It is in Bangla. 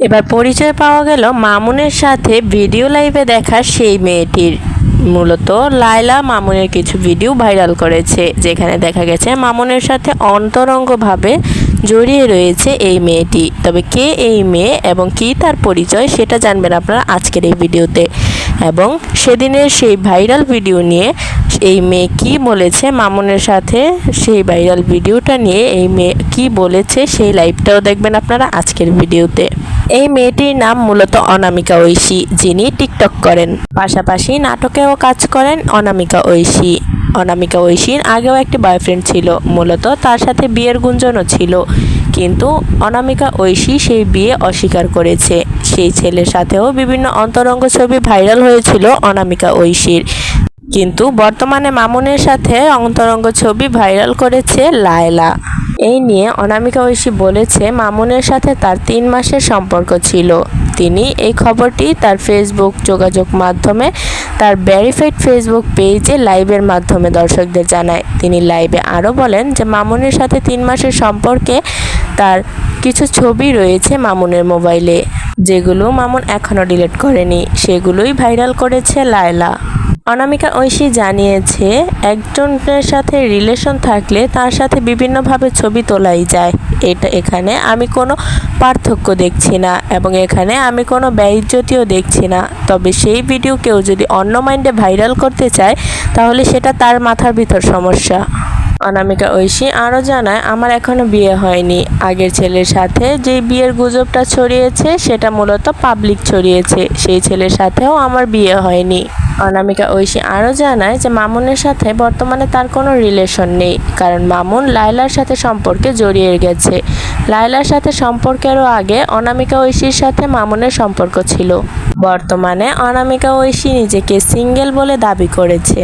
এবার পরিচয় পাওয়া গেল মামুনের সাথে ভিডিও লাইভে দেখা সেই মেয়েটির। মূলত লায়লা মামুনের কিছু ভিডিও ভাইরাল করেছে, যেখানে দেখা গেছে মামুনের সাথে অন্তরঙ্গভাবে জড়িয়ে রয়েছে এই মেয়েটি। তবে কে এই মেয়ে এবং কী তার পরিচয় সেটা জানবেন আপনারা আজকের এই ভিডিওতে। এবং সেদিনের সেই ভাইরাল ভিডিও নিয়ে এই মেয়ে কি বলেছে মামুনের সাথে? সেই ভাইরাল ভিডিওটা নিয়ে এই মেয়ে কি বলেছে সেই লাইভটাও দেখবেন আপনারা আজকের ভিডিওতে। এই মেয়েটির নাম মূলত অনামিকা ঐশী, যিনি টিকটক করেন। পাশাপাশি নাটকেও কাজ করেন অনামিকা ঐশী। অনামিকা ঐশীর আগেও একটি বয়ফ্রেন্ড ছিল, মূলত তার সাথে বিয়ের গুঞ্জনও ছিল। কিন্তু অনামিকা ঐশী সেই বিয়ে অস্বীকার করেছে। সেই ছেলের সাথেও বিভিন্ন অন্তরঙ্গ ছবি ভাইরাল হয়েছিল অনামিকা ঐশীর। কিন্তু বর্তমানে মামুনের সাথে অন্তরঙ্গ ছবি ভাইরাল করেছে লায়লা। এই নিয়ে অনামিকা ঐশী বলেছে, মামুনের সাথে তার তিন মাসের সম্পর্ক ছিল। তিনি এই খবরটি তার ফেসবুক যোগাযোগ মাধ্যমে, তার ভেরিফাইড ফেসবুক পেজে লাইভের মাধ্যমে দর্শকদের জানায়। তিনি লাইভে আরও বলেন যে, মামুনের সাথে তিন মাসের সম্পর্কে তার কিছু ছবি রয়েছে মামুনের মোবাইলে, যেগুলো মামুন এখনও ডিলিট করেনি। সেগুলোই ভাইরাল করেছে লায়লা। অনামিকা ঐশী জানিয়েছে, একজনের সাথে রিলেশন থাকলে তার সাথে বিভিন্নভাবে ছবি তোলাই যায়। এটা এখানে আমি কোনো পার্থক্য দেখছি না এবং এখানে আমি কোনো ব্যয়জ্যোতিও দেখছি না। তবে সেই ভিডিও কেউ যদি অন্য মাইন্ডে ভাইরাল করতে চায়, তাহলে সেটা তার মাথার ভিতর সমস্যা। অনামিকা ঐশী আরও জানায়, আমার এখনও বিয়ে হয়নি। আগের ছেলের সাথে যে বিয়ের গুজবটা ছড়িয়েছে, সেটা মূলত পাবলিক ছড়িয়েছে। সেই ছেলের সাথেও আমার বিয়ে হয়নি। অনামিকা ঐশী আরও জানায় যে, মামুনের সাথে বর্তমানে তার কোনো রিলেশন নেই, কারণ মামুন লায়লার সাথে সম্পর্কে জড়িয়ে গেছে। লায়লার সাথে সম্পর্কেরও আগে অনামিকা ঐশীর সাথে মামুনের সম্পর্ক ছিল। বর্তমানে অনামিকা ঐশী নিজেকে সিঙ্গেল বলে দাবি করেছে।